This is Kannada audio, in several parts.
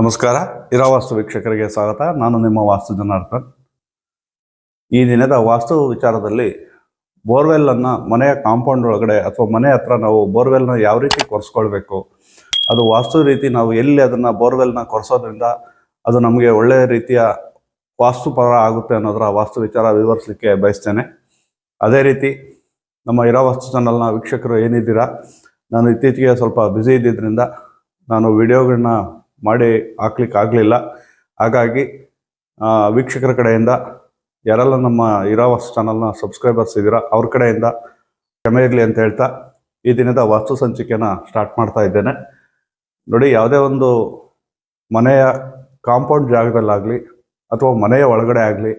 ನಮಸ್ಕಾರ. ಇರಾವಾಸ್ತು ವೀಕ್ಷಕರಿಗೆ ಸ್ವಾಗತ. ನಾನು ನಿಮ್ಮ ವಾಸ್ತು ಜನಾರ್ದನ್. ಈ ದಿನದ ವಾಸ್ತು ವಿಚಾರದಲ್ಲಿ ಬೋರ್ವೆಲ್ಲನ್ನು ಮನೆಯ ಕಾಂಪೌಂಡ್ ಒಳಗಡೆ ಅಥವಾ ಮನೆ ಹತ್ರ ನಾವು ಬೋರ್ವೆಲ್ನ ಯಾವ ರೀತಿ ಕೊರೆಸ್ಕೊಳ್ಬೇಕು, ಅದು ವಾಸ್ತು ರೀತಿ ನಾವು ಎಲ್ಲಿ ಅದನ್ನು ಬೋರ್ವೆಲ್ನ ಕೊರೆಸೋದ್ರಿಂದ ಅದು ನಮಗೆ ಒಳ್ಳೆಯ ರೀತಿಯ ವಾಸ್ತುಪರ ಆಗುತ್ತೆ ಅನ್ನೋದರ ವಾಸ್ತು ವಿಚಾರ ವಿವರಿಸಲಿಕ್ಕೆ ಬಯಸ್ತೇನೆ. ಅದೇ ರೀತಿ ನಮ್ಮ ಇರಾವಾಸ್ತು ಚಾನಲ್ನ ವೀಕ್ಷಕರು ಏನಿದ್ದೀರಾ? ನಾನು ಇತ್ತೀಚೆಗೆ ಸ್ವಲ್ಪ ಬ್ಯುಸಿ ಇದ್ದಿದ್ದರಿಂದ ನಾನು ವಿಡಿಯೋಗಳನ್ನ ಮಾಡಿ ಹಾಕ್ಲಿಕ್ಕೆ ಆಗಲಿಲ್ಲ. ಹಾಗಾಗಿ ವೀಕ್ಷಕರ ಕಡೆಯಿಂದ ಯಾರೆಲ್ಲ ನಮ್ಮ ಇರಾವಾಸ್ ಚಾನಲ್ನ ಸಬ್ಸ್ಕ್ರೈಬರ್ಸ್ ಇದ್ದೀರಾ, ಅವ್ರ ಕಡೆಯಿಂದ ಕ್ಷಮೆ ಇರಲಿ ಅಂತ ಹೇಳ್ತಾ ಈ ದಿನದ ವಾಸ್ತು ಸಂಚಿಕೆನ ಸ್ಟಾರ್ಟ್ ಮಾಡ್ತಾ ಇದ್ದೇನೆ. ನೋಡಿ, ಯಾವುದೇ ಒಂದು ಮನೆಯ ಕಾಂಪೌಂಡ್ ಜಾಗದಲ್ಲಾಗಲಿ ಅಥವಾ ಮನೆಯ ಒಳಗಡೆ ಆಗಲಿ,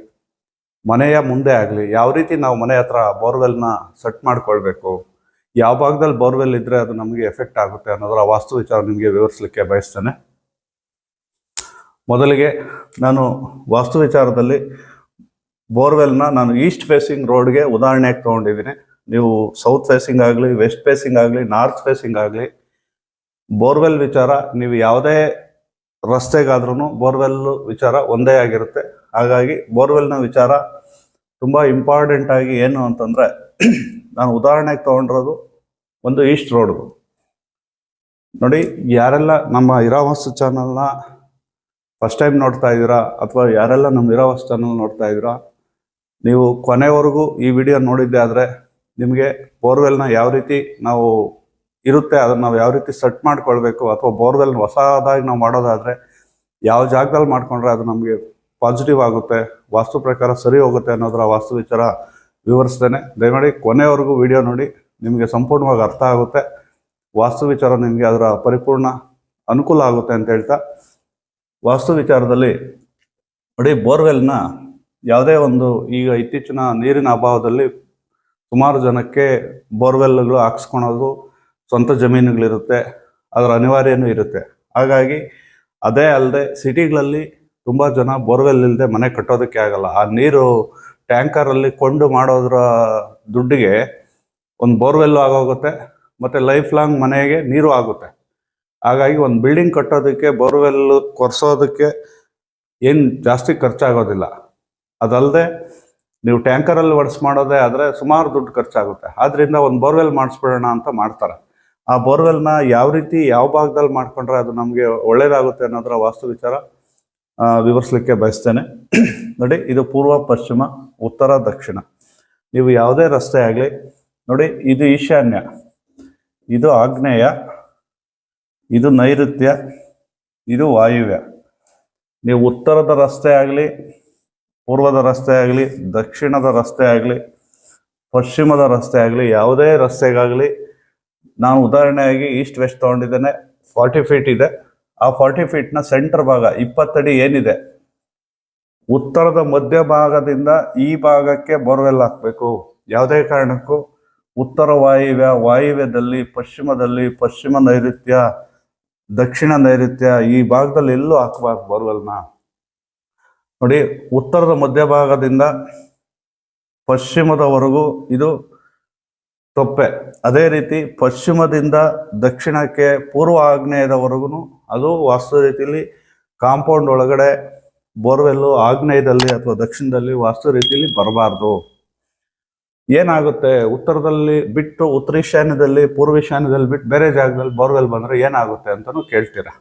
ಮನೆಯ ಮುಂದೆ ಆಗಲಿ, ಯಾವ ರೀತಿ ನಾವು ಮನೆ ಹತ್ರ ಬೋರ್ವೆಲ್ನ ಸೆಟ್ ಮಾಡ್ಕೊಳ್ಬೇಕು, ಯಾವ ಭಾಗದಲ್ಲಿ ಬೋರ್ವೆಲ್ ಇದ್ದರೆ ಅದು ನಮಗೆ ಎಫೆಕ್ಟ್ ಆಗುತ್ತೆ ಅನ್ನೋದರ ವಾಸ್ತು ವಿಚಾರ ನಿಮಗೆ ವಿವರಿಸಲಿಕ್ಕೆ ಬಯಸ್ತೇನೆ. ಮೊದಲಿಗೆ ನಾನು ವಾಸ್ತು ವಿಚಾರದಲ್ಲಿ ಬೋರ್ವೆಲ್ನ ನಾನು ಈಸ್ಟ್ ಫೇಸಿಂಗ್ ರೋಡ್ಗೆ ಉದಾಹರಣೆಗೆ ತೊಗೊಂಡಿದ್ದೀನಿ. ನೀವು ಸೌತ್ ಫೇಸಿಂಗ್ ಆಗಲಿ, ವೆಸ್ಟ್ ಫೇಸಿಂಗ್ ಆಗಲಿ, ನಾರ್ತ್ ಫೇಸಿಂಗ್ ಆಗಲಿ, ಬೋರ್ವೆಲ್ ವಿಚಾರ ನೀವು ಯಾವುದೇ ರಸ್ತೆಗಾದ್ರೂ ಬೋರ್ವೆಲ್ ವಿಚಾರ ಒಂದೇ ಆಗಿರುತ್ತೆ. ಹಾಗಾಗಿ ಬೋರ್ವೆಲ್ನ ವಿಚಾರ ತುಂಬ ಇಂಪಾರ್ಟೆಂಟ್ ಆಗಿ ಏನು ಅಂತಂದರೆ, ನಾನು ಉದಾಹರಣೆಗೆ ತೊಗೊಂಡಿರೋದು ಒಂದು ಈಸ್ಟ್ ರೋಡ್ದು. ನೋಡಿ, ಯಾರೆಲ್ಲ ನಮ್ಮ ಇರಾವಾಸ್ತು ಚಾನಲ್ನ ಫಸ್ಟ್ ಟೈಮ್ ನೋಡ್ತಾ ಇದ್ದೀರಾ? ಅಥವಾ ಯಾರೆಲ್ಲ ನಮ್ಮ ಇರೋವಸ್ ಚಾನಲ್ ನೋಡ್ತಾ ಇದ್ದೀರಾ? ನೀವು ಕೊನೆವರೆಗೂ ಈ ವಿಡಿಯೋ ನೋಡಿದ್ದೆ ಆದರೆ ನಿಮಗೆ ಬೋರ್ವೆಲ್ನ ಯಾವ ರೀತಿ ನಾವು ಇರುತ್ತೆ, ಅದನ್ನು ನಾವು ಯಾವ ರೀತಿ ಸೆಟ್ ಮಾಡ್ಕೊಳ್ಬೇಕು ಅಥವಾ ಬೋರ್ವೆಲ್ ಹೊಸದಾಗಿ ನಾವು ಮಾಡೋದಾದರೆ ಯಾವ ಜಾಗದಲ್ಲಿ ಮಾಡ್ಕೊಂಡ್ರೆ ಅದು ನಮಗೆ ಪಾಸಿಟಿವ್ ಆಗುತ್ತೆ, ವಾಸ್ತು ಪ್ರಕಾರ ಸರಿ ಹೋಗುತ್ತೆ ಅನ್ನೋದರ ವಾಸ್ತು ವಿಚಾರ ವಿವರಿಸ್ತೇನೆ ದಯಮಾಡಿ ಕೊನೆವರೆಗೂ ವಿಡಿಯೋ ನೋಡಿ, ನಿಮಗೆ ಸಂಪೂರ್ಣವಾಗಿ ಅರ್ಥ ಆಗುತ್ತೆ, ವಾಸ್ತು ವಿಚಾರ ನಿಮಗೆ ಅದರ ಪರಿಪೂರ್ಣ ಅನುಕೂಲ ಆಗುತ್ತೆ ಅಂತ ಹೇಳ್ತಾ ವಾಸ್ತು ವಿಚಾರದಲ್ಲಿ ಅಡಿ ಬೋರ್ವೆಲ್ನ ಯಾವುದೇ ಒಂದು ಈಗ ಇತ್ತೀಚಿನ ನೀರಿನ ಅಭಾವದಲ್ಲಿ ಸುಮಾರು ಜನಕ್ಕೆ ಬೋರ್ವೆಲ್ಗಳು ಹಾಕ್ಸ್ಕೊಳೋದು ಸ್ವಂತ ಜಮೀನುಗಳಿರುತ್ತೆ, ಅದರ ಅನಿವಾರ್ಯನೂ ಇರುತ್ತೆ. ಹಾಗಾಗಿ ಅದೇ ಅಲ್ಲದೆ ಸಿಟಿಗಳಲ್ಲಿ ತುಂಬ ಜನ ಬೋರ್ವೆಲ್ ಇಲ್ಲದೆ ಮನೆ ಕಟ್ಟೋದಕ್ಕೆ ಆಗಲ್ಲ. ಆ ನೀರು ಟ್ಯಾಂಕರಲ್ಲಿ ಕೊಂಡು ಮಾಡೋದ್ರ ದುಡ್ಡಿಗೆ ಒಂದು ಬೋರ್ವೆಲ್ಲು ಆಗೋಗುತ್ತೆ, ಮತ್ತು ಲೈಫ್ ಲಾಂಗ್ ಮನೆಗೆ ನೀರು ಆಗುತ್ತೆ. ಹಾಗಾಗಿ ಒಂದು ಬಿಲ್ಡಿಂಗ್ ಕಟ್ಟೋದಕ್ಕೆ ಬೋರ್ವೆಲ್ ಕೊರೆಸೋದಕ್ಕೆ ಏನು ಜಾಸ್ತಿ ಖರ್ಚಾಗೋದಿಲ್ಲ. ಅದಲ್ಲದೆ ನೀವು ಟ್ಯಾಂಕರಲ್ಲಿ ಒಡ್ಸ್ ಮಾಡೋದೇ ಆದರೆ ಸುಮಾರು ದುಡ್ಡು ಖರ್ಚಾಗುತ್ತೆ. ಆದ್ದರಿಂದ ಒಂದು ಬೋರ್ವೆಲ್ ಮಾಡಿಸ್ಬಿಡೋಣ ಅಂತ ಮಾಡ್ತಾರೆ. ಆ ಬೋರ್ವೆಲ್ನ ಯಾವ ರೀತಿ, ಯಾವ ಭಾಗದಲ್ಲಿ ಮಾಡಿಕೊಂಡ್ರೆ ಅದು ನಮಗೆ ಒಳ್ಳೆಯದಾಗುತ್ತೆ ಅನ್ನೋದರ ವಾಸ್ತು ವಿಚಾರ ವಿವರಿಸಲಿಕ್ಕೆ ಬಯಸ್ತೇನೆ. ನೋಡಿ, ಇದು ಪೂರ್ವ, ಪಶ್ಚಿಮ, ಉತ್ತರ, ದಕ್ಷಿಣ. ನೀವು ಯಾವುದೇ ರಸ್ತೆ ಆಗಲಿ, ನೋಡಿ, ಇದು ಈಶಾನ್ಯ. ಇದು ಆಗ್ನೇಯ ಇದು ನೈಋತ್ಯ, ಇದು ವಾಯುವ್ಯ. ನೀವು ಉತ್ತರದ ರಸ್ತೆ ಆಗಲಿ, ಪೂರ್ವದ ರಸ್ತೆ ಆಗಲಿ, ದಕ್ಷಿಣದ ರಸ್ತೆ ಆಗಲಿ, ಪಶ್ಚಿಮದ ರಸ್ತೆ ಆಗಲಿ, ಯಾವುದೇ ರಸ್ತೆಗಾಗಲಿ, ನಾನು ಉದಾಹರಣೆಯಾಗಿ ಈಸ್ಟ್ ವೆಸ್ಟ್ ತೊಗೊಂಡಿದ್ದೇನೆ, ಫಾರ್ಟಿ ಫೀಟ್ ಇದೆ. ಆ ಫಾರ್ಟಿ ಫೀಟ್ನ ಸೆಂಟರ್ ಭಾಗ ಇಪ್ಪತ್ತಡಿ ಏನಿದೆ? ಉತ್ತರದ ಮಧ್ಯ ಭಾಗದಿಂದ ಈ ಭಾಗಕ್ಕೆ ಬೋರ್ವೆಲ್ ಹಾಕಬೇಕು. ಯಾವುದೇ ಕಾರಣಕ್ಕೂ ಉತ್ತರ ವಾಯುವ್ಯ, ವಾಯುವ್ಯದಲ್ಲಿ, ಪಶ್ಚಿಮದಲ್ಲಿ, ಪಶ್ಚಿಮ ನೈಋತ್ಯ. ದಕ್ಷಿಣ ನೈಋತ್ಯ ಈ ಭಾಗದಲ್ಲಿ ಎಲ್ಲೂ ಹಾಕಬಾರ್ದು ಬೋರ್ವೆಲ್ನ? ನೋಡಿ, ಉತ್ತರದ ಮಧ್ಯಭಾಗದಿಂದ ಪಶ್ಚಿಮದವರೆಗೂ ಇದು ತೊಪ್ಪೆ. ಅದೇ ರೀತಿ ಪಶ್ಚಿಮದಿಂದ ದಕ್ಷಿಣಕ್ಕೆ ಪೂರ್ವ ಆಗ್ನೇಯದವರೆಗೂ ಅದು ವಾಸ್ತು ರೀತಿಯಲ್ಲಿ ಕಾಂಪೌಂಡ್ ಒಳಗಡೆ ಬೋರ್ವೆಲ್ಲು ಆಗ್ನೇಯದಲ್ಲಿ ಅಥವಾ ದಕ್ಷಿಣದಲ್ಲಿ ವಾಸ್ತು ರೀತಿಯಲ್ಲಿ ಬರಬಾರ್ದು. ಏನಾಗುತ್ತೆ? ಉತ್ತರದಲ್ಲಿ ಬಿಟ್ಟು ಉತ್ತರ ಈಶಾನ್ಯದಲ್ಲಿ, ಪೂರ್ವ ಈಶಾನ್ಯದಲ್ಲಿ ಬಿಟ್ಟು ಬೇರೆ ಜಾಗದಲ್ಲಿ ಬೋರ್ವೆಲ್ ಬಂದರೆ ಏನಾಗುತ್ತೆ ಅಂತಲೂ ಕೇಳ್ತೀರಾ?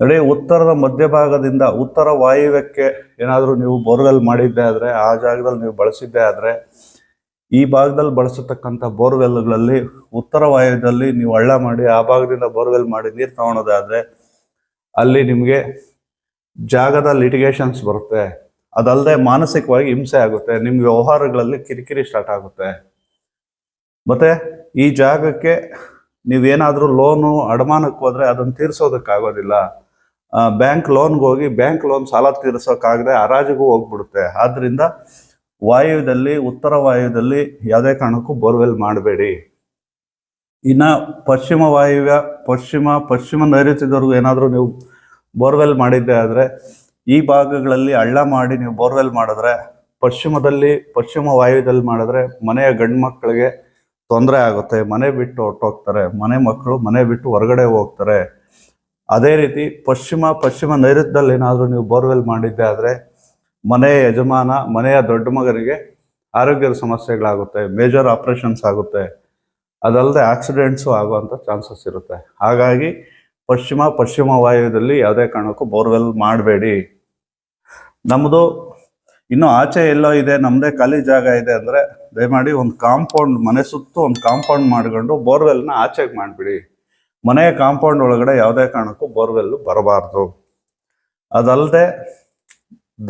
ನೋಡಿ, ಉತ್ತರದ ಮಧ್ಯಭಾಗದಿಂದ ಉತ್ತರ ವಾಯುವ್ಯಕ್ಕೆ ಏನಾದರೂ ನೀವು ಬೋರ್ವೆಲ್ ಮಾಡಿದ್ದೇ ಆದರೆ, ಆ ಜಾಗದಲ್ಲಿ ನೀವು ಬಳಸಿದ್ದೇ ಆದರೆ, ಈ ಭಾಗದಲ್ಲಿ ಬಳಸತಕ್ಕಂಥ ಬೋರ್ವೆಲ್ಗಳಲ್ಲಿ ಉತ್ತರ ವಾಯುವ್ಯದಲ್ಲಿ ನೀವು ಹಳ್ಳ ಮಾಡಿ, ಆ ಭಾಗದಿಂದ ಬೋರ್ವೆಲ್ ಮಾಡಿ ನೀರು ತಗೊಳೋದಾದರೆ, ಅಲ್ಲಿ ನಿಮಗೆ ಜಾಗದ ಲಿಟಿಗೇಷನ್ಸ್ ಬರುತ್ತೆ. ಅದಲ್ಲದೆ ಮಾನಸಿಕವಾಗಿ ಹಿಂಸೆ ಆಗುತ್ತೆ. ನಿಮ್ಮ ವ್ಯವಹಾರಗಳಲ್ಲಿ ಕಿರಿಕಿರಿ ಸ್ಟಾರ್ಟ್ ಆಗುತ್ತೆ. ಮತ್ತೆ ಈ ಜಾಗಕ್ಕೆ ನೀವೇನಾದರೂ ಲೋನು ಅಡಮಾನಕ್ಕೆ ಹೋದ್ರೆ ಅದನ್ನು ತೀರಿಸೋದಕ್ಕಾಗೋದಿಲ್ಲ ಬ್ಯಾಂಕ್ ಲೋನ್ಗೆ ಹೋಗಿ ಬ್ಯಾಂಕ್ ಲೋನ್ ಸಾಲ ತೀರಿಸೋಕ್ಕಾಗದೆ ಹರಾಜಿಗೂ ಹೋಗ್ಬಿಡುತ್ತೆ. ಆದ್ದರಿಂದ ವಾಯುದಲ್ಲಿ ಉತ್ತರ ವಾಯುದಲ್ಲಿ ಯಾವುದೇ ಕಾರಣಕ್ಕೂ ಬೋರ್ವೆಲ್ ಮಾಡಬೇಡಿ. ಇನ್ನು ಪಶ್ಚಿಮ ವಾಯುವ್ಯ, ಪಶ್ಚಿಮ ಪಶ್ಚಿಮ ನೈಋತ್ಯದವರೆಗೂ ಏನಾದರೂ ನೀವು ಬೋರ್ವೆಲ್ ಮಾಡಿದ್ದೆ ಆದರೆ ಈ ಭಾಗಗಳಲ್ಲಿ ಹಳ್ಳ ಮಾಡಿ ನೀವು ಬೋರ್ವೆಲ್ ಮಾಡಿದ್ರೆ, ಪಶ್ಚಿಮದಲ್ಲಿ, ಪಶ್ಚಿಮ ವಾಯುದಲ್ಲಿ ಮಾಡಿದ್ರೆ ಮನೆಯ ಗಂಡು ಮಕ್ಕಳಿಗೆ ತೊಂದರೆ ಆಗುತ್ತೆ. ಮನೆ ಬಿಟ್ಟು ಹೊಟ್ಟೋಗ್ತಾರೆ ಮನೆ ಮಕ್ಕಳು ಮನೆ ಬಿಟ್ಟು ಹೊರಗಡೆ ಹೋಗ್ತಾರೆ. ಅದೇ ರೀತಿ ಪಶ್ಚಿಮ ಪಶ್ಚಿಮ ನೈಋತ್ಯದಲ್ಲಿ ಏನಾದರೂ ನೀವು ಬೋರ್ವೆಲ್ ಮಾಡಿದ್ದೆ ಆದರೆ ಮನೆಯ ಯಜಮಾನ, ಮನೆಯ ದೊಡ್ಡ ಮಗನಿಗೆ ಆರೋಗ್ಯದ ಸಮಸ್ಯೆಗಳಾಗುತ್ತೆ, ಮೇಜರ್ ಆಪರೇಷನ್ಸ್ ಆಗುತ್ತೆ. ಅದಲ್ಲದೆ ಆಕ್ಸಿಡೆಂಟ್ಸು ಆಗುವಂಥ ಚಾನ್ಸಸ್ ಇರುತ್ತೆ. ಹಾಗಾಗಿ ಪಶ್ಚಿಮ ಪಶ್ಚಿಮ ವಾಯುದಲ್ಲಿ ಯಾವುದೇ ಕಾರಣಕ್ಕೂ ಬೋರ್ವೆಲ್ ಮಾಡಬೇಡಿ. ನಮ್ಮದು ಇನ್ನು ಆಚೆ ಎಲ್ಲೋ ಇದೆ ನಮ್ಮದೇ ಖಾಲಿ ಜಾಗ ಇದೆ ಅಂದರೆ ದಯಮಾಡಿ ಒಂದು ಕಾಂಪೌಂಡ್, ಮನೆ ಸುತ್ತು ಒಂದು ಕಾಂಪೌಂಡ್ ಮಾಡ್ಕೊಂಡು ಬೋರ್ವೆಲ್ನ ಆಚೆಗೆ ಮಾಡಿಬಿಡಿ. ಮನೆಯ ಕಾಂಪೌಂಡ್ ಒಳಗಡೆ ಯಾವುದೇ ಕಾರಣಕ್ಕೂ ಬೋರ್ವೆಲ್ ಬರಬಾರ್ದು. ಅದಲ್ಲದೆ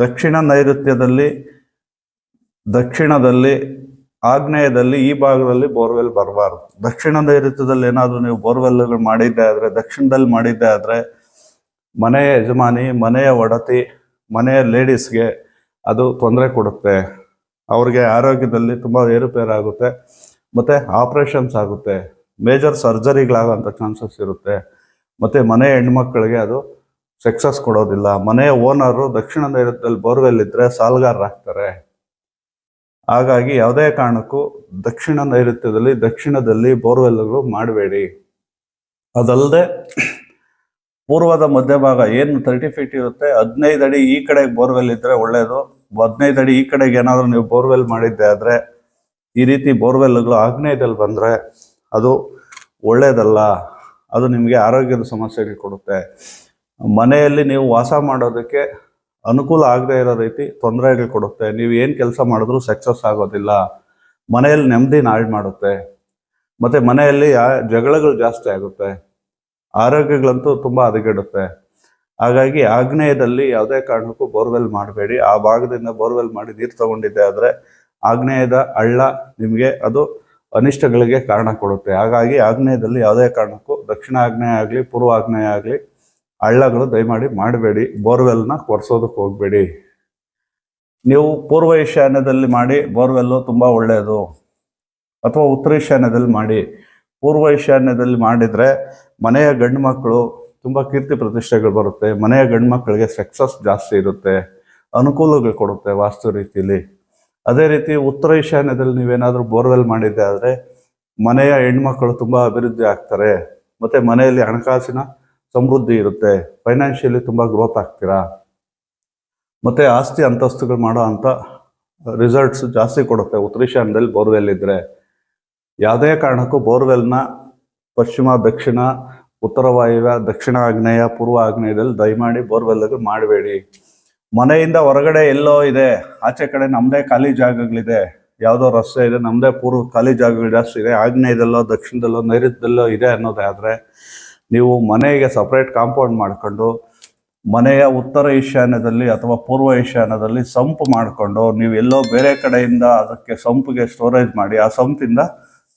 ದಕ್ಷಿಣ ನೈಋತ್ಯದಲ್ಲಿ, ದಕ್ಷಿಣದಲ್ಲಿ ಆಗ್ನೇಯದಲ್ಲಿ ಈ ಭಾಗದಲ್ಲಿ ಬೋರ್ವೆಲ್ ಬರಬಾರ್ದು. ದಕ್ಷಿಣ ನೈಋತ್ಯದಲ್ಲಿ ಏನಾದರೂ ನೀವು ಬೋರ್ವೆಲ್ಗಳು ಮಾಡಿದ್ದೇ ಆದರೆ, ದಕ್ಷಿಣದಲ್ಲಿ ಮಾಡಿದ್ದೇ ಆದರೆ ಮನೆಯ ಯಜಮಾನಿ, ಮನೆಯ ಒಡತಿ, ಮನೆಯ ಲೇಡೀಸ್ಗೆ ಅದು ತೊಂದರೆ ಕೊಡುತ್ತೆ. ಅವ್ರಿಗೆ ಆರೋಗ್ಯದಲ್ಲಿ ತುಂಬ ಏರುಪೇರಾಗುತ್ತೆ. ಮತ್ತು ಆಪ್ರೇಷನ್ಸ್ ಆಗುತ್ತೆ. ಮೇಜರ್ ಸರ್ಜರಿಗಳಾಗೋಂಥ ಚಾನ್ಸಸ್ ಇರುತ್ತೆ. ಮತ್ತು ಮನೆ ಹೆಣ್ಮಕ್ಳಿಗೆ ಅದು ಸಕ್ಸಸ್ ಕೊಡೋದಿಲ್ಲ. ಮನೆಯ ಓನರು ದಕ್ಷಿಣ ನೈಋತ್ಯದಲ್ಲಿ ಬೋರ್ವೆಲ್ ಇದ್ದರೆ ಸಾಲಗಾರರಾಗ್ತಾರೆ. ಹಾಗಾಗಿ ಯಾವುದೇ ಕಾರಣಕ್ಕೂ ದಕ್ಷಿಣ ನೈಋತ್ಯದಲ್ಲಿ, ದಕ್ಷಿಣದಲ್ಲಿ ಬೋರ್ವೆಲ್ಗಳು ಮಾಡಬೇಡಿ. ಅದಲ್ಲದೆ, ಪೂರ್ವದ ಮಧ್ಯಭಾಗ ಏನು ತರ್ಟಿ ಫೀಟ್ ಇರುತ್ತೆ, ಹದಿನೈದು ಅಡಿ ಈ ಕಡೆಗೆ ಬೋರ್ವೆಲ್ ಇದ್ದರೆ ಒಳ್ಳೆಯದು ಹದಿನೈದು ಅಡಿ ಈ ಕಡೆಗೆ ಏನಾದರೂ ನೀವು ಬೋರ್ವೆಲ್ ಮಾಡಿದ್ದೆ ಆದರೆ, ಈ ರೀತಿ ಬೋರ್ವೆಲ್ಗಳು ಆಗ್ನೇಯದಲ್ಲಿ ಬಂದರೆ ಅದು ಒಳ್ಳೆಯದಲ್ಲ ಅದು ನಿಮಗೆ ಆರೋಗ್ಯದ ಸಮಸ್ಯೆಗಳು ಕೊಡುತ್ತೆ. ಮನೆಯಲ್ಲಿ ನೀವು ವಾಸ ಮಾಡೋದಕ್ಕೆ ಅನುಕೂಲ ಆಗದೆ ಇರೋ ರೀತಿ ತೊಂದರೆಗಳು ಕೊಡುತ್ತೆ. ನೀವು ಏನು ಕೆಲಸ ಮಾಡಿದ್ರೂ ಸಕ್ಸಸ್ ಆಗೋದಿಲ್ಲ. ಮನೆಯಲ್ಲಿ ನೆಮ್ಮದಿ ನಾಳು ಮಾಡುತ್ತೆ. ಮತ್ತು ಮನೆಯಲ್ಲಿ ಜಗಳಗಳು ಜಾಸ್ತಿ ಆಗುತ್ತೆ. ಆರೋಗ್ಯಗಳಂತೂ ತುಂಬ ಹದಗೆಡುತ್ತೆ. ಹಾಗಾಗಿ ಆಗ್ನೇಯದಲ್ಲಿ ಯಾವುದೇ ಕಾರಣಕ್ಕೂ ಬೋರ್ವೆಲ್ ಮಾಡಬೇಡಿ. ಆ ಭಾಗದಿಂದ ಬೋರ್ವೆಲ್ ಮಾಡಿ ನೀರು ತಗೊಂಡಿದ್ದೆ ಆದರೆ ಆಗ್ನೇಯದ ಹಳ್ಳ ನಿಮಗೆ ಅದು ಅನಿಷ್ಟಗಳಿಗೆ ಕಾರಣ ಕೊಡುತ್ತೆ. ಹಾಗಾಗಿ ಆಗ್ನೇಯದಲ್ಲಿ ಯಾವುದೇ ಕಾರಣಕ್ಕೂ ದಕ್ಷಿಣ ಆಗ್ನೇಯ ಆಗಲಿ, ಪೂರ್ವ ಆಗ್ನೇಯ ಆಗಲಿ ಹಳ್ಳಗಳು ದಯಮಾಡಿ ಮಾಡಬೇಡಿ, ಬೋರ್ವೆಲ್ನ ಕೊರೆಸೋದಕ್ಕೆ ಹೋಗಬೇಡಿ. ನೀವು ಪೂರ್ವ ಈಶಾನ್ಯದಲ್ಲಿ ಮಾಡಿ, ಬೋರ್ವೆಲ್ಲು ತುಂಬ ಒಳ್ಳೆಯದು. ಅಥವಾ ಉತ್ತರ ಈಶಾನ್ಯದಲ್ಲಿ ಮಾಡಿ. ಪೂರ್ವ ಈಶಾನ್ಯದಲ್ಲಿ ಮಾಡಿದರೆ ಮನೆಯ ಗಂಡು ಮಕ್ಕಳು ತುಂಬ ಕೀರ್ತಿ ಪ್ರತಿಷ್ಠೆಗಳು ಬರುತ್ತೆ. ಮನೆಯ ಗಂಡು ಮಕ್ಕಳಿಗೆ ಸಕ್ಸಸ್ ಜಾಸ್ತಿ ಇರುತ್ತೆ. ಅನುಕೂಲಗಳು ಕೊಡುತ್ತೆ ವಾಸ್ತು ರೀತಿಯಲ್ಲಿ ಅದೇ ರೀತಿ ಉತ್ತರ ಈಶಾನ್ಯದಲ್ಲಿ ನೀವೇನಾದರೂ ಬೋರ್ವೆಲ್ ಮಾಡಿದ್ದೆ ಆದರೆ ಮನೆಯ ಹೆಣ್ಮಕ್ಳು ತುಂಬ ಅಭಿವೃದ್ಧಿ ಆಗ್ತಾರೆ. ಮತ್ತು ಮನೆಯಲ್ಲಿ ಹಣಕಾಸಿನ ಸಮೃದ್ಧಿ ಇರುತ್ತೆ. ಫೈನಾನ್ಷಿಯಲಿ ತುಂಬ ಗ್ರೋತ್ ಆಗ್ತೀರಾ? ಮತ್ತು ಆಸ್ತಿ ಅಂತಸ್ತುಗಳು ಮಾಡೋ ಅಂಥ ರಿಸಲ್ಟ್ಸ್ ಜಾಸ್ತಿ ಕೊಡುತ್ತೆ. ಉತ್ತರ ಈಶಾನ್ಯದಲ್ಲಿ ಬೋರ್ವೆಲ್ ಇದ್ದರೆ ಯಾವುದೇ ಕಾರಣಕ್ಕೂ ಬೋರ್ವೆಲ್ನ ಪಶ್ಚಿಮ, ದಕ್ಷಿಣ, ಉತ್ತರ ವಾಯುವ್ಯ, ದಕ್ಷಿಣ ಆಗ್ನೇಯ, ಪೂರ್ವ ಆಗ್ನೇಯದಲ್ಲಿ ದಯಮಾಡಿ ಬೋರ್ವೆಲ್ಗಳು ಮಾಡಬೇಡಿ. ಮನೆಯಿಂದ ಹೊರಗಡೆ ಎಲ್ಲೋ ಇದೆ. ಆಚೆ ಕಡೆ ನಮ್ಮದೇ ಖಾಲಿ ಜಾಗಗಳಿದೆ. ಯಾವುದೋ ರಸ್ತೆ ಇದೆ. ನಮ್ಮದೇ ಪೂರ್ವ ಖಾಲಿ ಜಾಗಗಳು ಜಾಸ್ತಿ ಇದೆ. ಆಗ್ನೇಯದಲ್ಲೋ, ದಕ್ಷಿಣದಲ್ಲೋ, ನೈಋತ್ಯದಲ್ಲೋ ಇದೆ ಅನ್ನೋದಾದರೆ ನೀವು ಮನೆಗೆ ಸಪ್ರೇಟ್ ಕಾಂಪೌಂಡ್ ಮಾಡಿಕೊಂಡು, ಮನೆಯ ಉತ್ತರ ಈಶಾನ್ಯದಲ್ಲಿ ಅಥವಾ ಪೂರ್ವ ಈಶಾನ್ಯದಲ್ಲಿ ಸಂಪು ಮಾಡಿಕೊಂಡು, ನೀವು ಎಲ್ಲೋ ಬೇರೆ ಕಡೆಯಿಂದ ಅದಕ್ಕೆ ಸಂಪಿಗೆ ಸ್ಟೋರೇಜ್ ಮಾಡಿ, ಆ ಸಂಪಿಂದ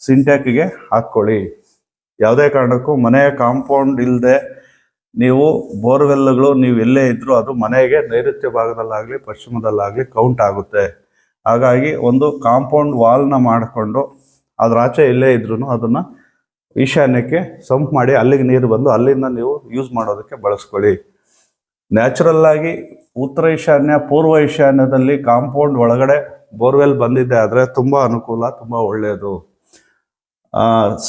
ಸಿಂಟ್ಯಾಕಿಗೆ ಹಾಕ್ಕೊಳ್ಳಿ. ಯಾವುದೇ ಕಾರಣಕ್ಕೂ ಮನೆಯ ಕಾಂಪೌಂಡ್ ಇಲ್ಲದೆ ನೀವು ಬೋರ್ವೆಲ್ಗಳು ನೀವು ಎಲ್ಲೇ ಇದ್ದರೂ ಅದು ಮನೆಗೆ ನೈಋತ್ಯ ಭಾಗದಲ್ಲಾಗಲಿ, ಪಶ್ಚಿಮದಲ್ಲಾಗಲಿ ಕೌಂಟ್ ಆಗುತ್ತೆ. ಹಾಗಾಗಿ ಒಂದು ಕಾಂಪೌಂಡ್ ವಾಲ್ನ ಮಾಡಿಕೊಂಡು, ಅದರ ಆಚೆ ಎಲ್ಲೇ ಇದ್ರೂ ಅದನ್ನು ಈಶಾನ್ಯಕ್ಕೆ ಸಂಪ್ ಮಾಡಿ ಅಲ್ಲಿಗೆ ನೀರು ಬಂದು ಅಲ್ಲಿಂದ ನೀವು ಯೂಸ್ ಮಾಡೋದಕ್ಕೆ ಬಳಸ್ಕೊಳ್ಳಿ. ನ್ಯಾಚುರಲ್ ಆಗಿ ಉತ್ತರ ಈಶಾನ್ಯ, ಪೂರ್ವ ಈಶಾನ್ಯದಲ್ಲಿ ಕಾಂಪೌಂಡ್ ಒಳಗಡೆ ಬೋರ್ವೆಲ್ ಬಂದಿದೆ ಆದರೆ ತುಂಬ ಅನುಕೂಲ, ತುಂಬ ಒಳ್ಳೆಯದು.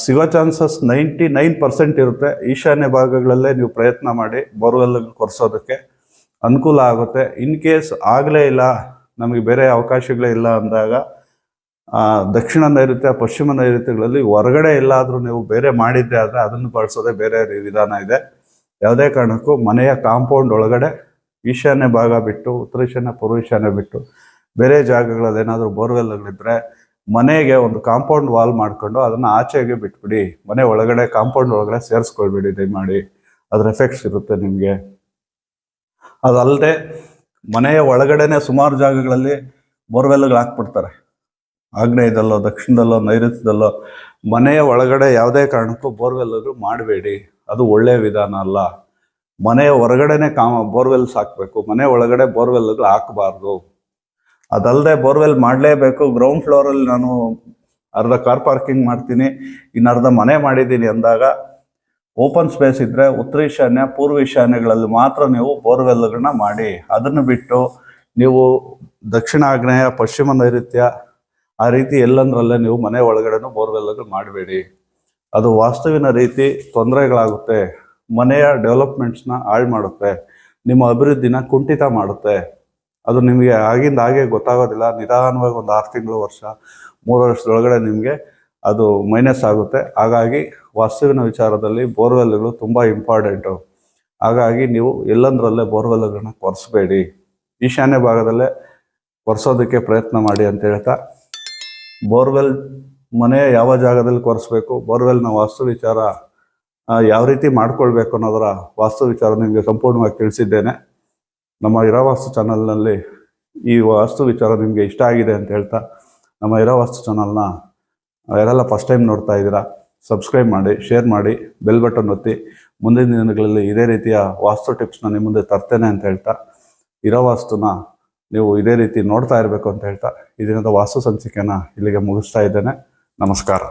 ಸಿಗೋ ಚಾನ್ಸಸ್ ನೈಂಟಿ ನೈನ್ ಪರ್ಸೆಂಟ್ ಇರುತ್ತೆ. ಈಶಾನ್ಯ ಭಾಗಗಳಲ್ಲೇ ನೀವು ಪ್ರಯತ್ನ ಮಾಡಿ ಬೋರ್ವೆಲ್ ಕೊರೆಸೋದಕ್ಕೆ ಅನುಕೂಲ ಆಗುತ್ತೆ. ಇನ್ ಕೇಸ್ ಆಗಲೇ ಇಲ್ಲ, ನಮಗೆ ಬೇರೆ ಅವಕಾಶಗಳೇ ಇಲ್ಲ ಅಂದಾಗ ದಕ್ಷಿಣ ನೈಋತ್ಯ, ಪಶ್ಚಿಮ ನೈಋತ್ಯಗಳಲ್ಲಿ ಹೊರಗಡೆ ಎಲ್ಲಾದರೂ ನೀವು ಬೇರೆ ಮಾಡಿದ್ದೆ ಆದರೆ ಅದನ್ನು ಬಳಸೋದೇ ಬೇರೆ ವಿಧಾನ ಇದೆ. ಯಾವುದೇ ಕಾರಣಕ್ಕೂ ಮನೆಯ ಕಾಂಪೌಂಡ್ ಒಳಗಡೆ ಈಶಾನ್ಯ ಭಾಗ ಬಿಟ್ಟು, ಉತ್ತರ ಈಶಾನ್ಯ, ಪೂರ್ವ ಈಶಾನ್ಯ ಬಿಟ್ಟು ಬೇರೆ ಜಾಗಗಳಲ್ಲಿ ಏನಾದರೂ ಬೋರ್ವೆಲ್ಗಳಿದ್ರೆ ಮನೆಗೆ ಒಂದು ಕಾಂಪೌಂಡ್ ವಾಲ್ ಮಾಡಿಕೊಂಡು ಅದನ್ನು ಆಚೆಗೆ ಬಿಟ್ಬಿಡಿ. ಮನೆ ಒಳಗಡೆ, ಕಾಂಪೌಂಡ್ ಒಳಗಡೆ ಸೇರಿಸ್ಕೊಳ್ಬಿಡಿ ದಯಮಾಡಿ. ಅದ್ರ ಎಫೆಕ್ಟ್ಸ್ ಇರುತ್ತೆ ನಿಮಗೆ. ಅದಲ್ಲದೆ ಮನೆಯ ಒಳಗಡೆನೆ ಸುಮಾರು ಜಾಗಗಳಲ್ಲಿ ಬೋರ್ವೆಲ್ಗಳು ಹಾಕ್ಬಿಡ್ತಾರೆ. ಆಗ್ನೇಯದಲ್ಲೋ, ದಕ್ಷಿಣದಲ್ಲೋ, ನೈಋತ್ಯದಲ್ಲೋ, ಮನೆಯ ಒಳಗಡೆ ಯಾವುದೇ ಕಾರಣಕ್ಕೂ ಬೋರ್ವೆಲ್ಗಳು ಮಾಡಬೇಡಿ. ಅದು ಒಳ್ಳೆಯ ವಿಧಾನ ಅಲ್ಲ. ಮನೆಯ ಹೊರಗಡೆನೆ ಕಾಮ ಬೋರ್ವೆಲ್ಸ್ ಹಾಕಬೇಕು ಮನೆ ಒಳಗಡೆ ಬೋರ್ವೆಲ್ಗಳು ಹಾಕಬಾರ್ದು. ಅದಲ್ಲದೆ ಬೋರ್ವೆಲ್ ಮಾಡಲೇಬೇಕು. ಗ್ರೌಂಡ್ ಫ್ಲೋರಲ್ಲಿ ನಾನು ಅರ್ಧ ಕಾರ್ ಪಾರ್ಕಿಂಗ್ ಮಾಡ್ತೀನಿ, ಇನ್ನು ಅರ್ಧ ಮನೆ ಮಾಡಿದ್ದೀನಿ ಅಂದಾಗ ಓಪನ್ ಸ್ಪೇಸ್ ಇದ್ದರೆ ಉತ್ತರ ಈಶಾನ್ಯ, ಪೂರ್ವ ಈಶಾನ್ಯಗಳಲ್ಲಿ ಮಾತ್ರ ನೀವು ಬೋರ್ವೆಲ್ಗಳನ್ನ ಮಾಡಿ. ಅದನ್ನು ಬಿಟ್ಟು ನೀವು ದಕ್ಷಿಣ ಆಗ್ನೇಯ, ಪಶ್ಚಿಮ ನೈಋತ್ಯ ಆ ರೀತಿ ಎಲ್ಲಂದ್ರಲ್ಲೇ ನೀವು ಮನೆ ಒಳಗಡೆನೂ ಬೋರ್ವೆಲ್ಗಳು ಮಾಡಬೇಡಿ. ಅದು ವಾಸ್ತುವಿನ ರೀತಿ ತೊಂದರೆಗಳಾಗುತ್ತೆ. ಮನೆಯ ಡೆವಲಪ್ಮೆಂಟ್ಸ್ನ ಹಾಳು ಮಾಡುತ್ತೆ. ನಿಮ್ಮ ಅಭಿವೃದ್ಧಿನ ಕುಂಠಿತ ಮಾಡುತ್ತೆ. ಅದು ನಿಮಗೆ ಆಗಿಂದ ಹಾಗೆ ಗೊತ್ತಾಗೋದಿಲ್ಲ. ನಿಧಾನವಾಗಿ ಒಂದು ಆರು ತಿಂಗಳು ವರ್ಷ, ಮೂರು ವರ್ಷದೊಳಗಡೆ ನಿಮಗೆ ಅದು ಮೈನಸ್ ಆಗುತ್ತೆ. ಹಾಗಾಗಿ ವಾಸ್ತುವಿನ ವಿಚಾರದಲ್ಲಿ ಬೋರ್ವೆಲ್ಗಳು ತುಂಬ ಇಂಪಾರ್ಟೆಂಟು. ಹಾಗಾಗಿ ನೀವು ಎಲ್ಲಂದ್ರಲ್ಲೇ ಬೋರ್ವೆಲ್ಗಳನ್ನ ಕೊರೆಸ್ಬೇಡಿ. ಈಶಾನ್ಯ ಭಾಗದಲ್ಲೇ ಕೊರೆಸೋದಕ್ಕೆ ಪ್ರಯತ್ನ ಮಾಡಿ ಅಂತ ಹೇಳ್ತಾ ಬೋರ್ವೆಲ್ ಮನೆ ಯಾವ ಜಾಗದಲ್ಲಿ ಕೊರೆಸ್ಬೇಕು? ಬೋರ್ವೆಲ್ನ ವಾಸ್ತು ವಿಚಾರ ಯಾವ ರೀತಿ ಮಾಡ್ಕೊಳ್ಬೇಕು ಅನ್ನೋದರ ವಾಸ್ತು ವಿಚಾರ ನಿಮಗೆ ಸಂಪೂರ್ಣವಾಗಿ ತಿಳಿಸಿದ್ದೇನೆ. ನಮ್ಮ ಇರಾವಾಸ್ತು ಚಾನಲ್ನಲ್ಲಿ ಈ ವಾಸ್ತು ವಿಚಾರ ನಿಮಗೆ ಇಷ್ಟ ಆಗಿದೆ ಅಂತ ಹೇಳ್ತಾ, ನಮ್ಮ ಇರಾವಾಸ್ತು ಚಾನಲ್ನ ಯಾರೆಲ್ಲ ಫಸ್ಟ್ ಟೈಮ್ ನೋಡ್ತಾ ಇದ್ದೀರಾ, ಸಬ್ಸ್ಕ್ರೈಬ್ ಮಾಡಿ, ಶೇರ್ ಮಾಡಿ, ಬೆಲ್ ಬಟನ್ ಒತ್ತಿ. ಮುಂದಿನ ದಿನಗಳಲ್ಲಿ ಇದೇ ರೀತಿಯ ವಾಸ್ತು ಟಿಪ್ಸ್ನ ನಿಮ್ಮ ಮುಂದೆ ತರ್ತೇನೆ ಅಂತ ಹೇಳ್ತಾ ಇರೋ ವಾಸ್ತುನ ನೀವು ಇದೇ ರೀತಿ ನೋಡ್ತಾ ಇರಬೇಕು ಅಂತ ಹೇಳ್ತಾ ಇದರಿಂದ ವಾಸ್ತು ಸಂಚಿಕೆನ ಇಲ್ಲಿಗೆ ಮುಗಿಸ್ತಾ ಇದ್ದೇನೆ. ನಮಸ್ಕಾರ.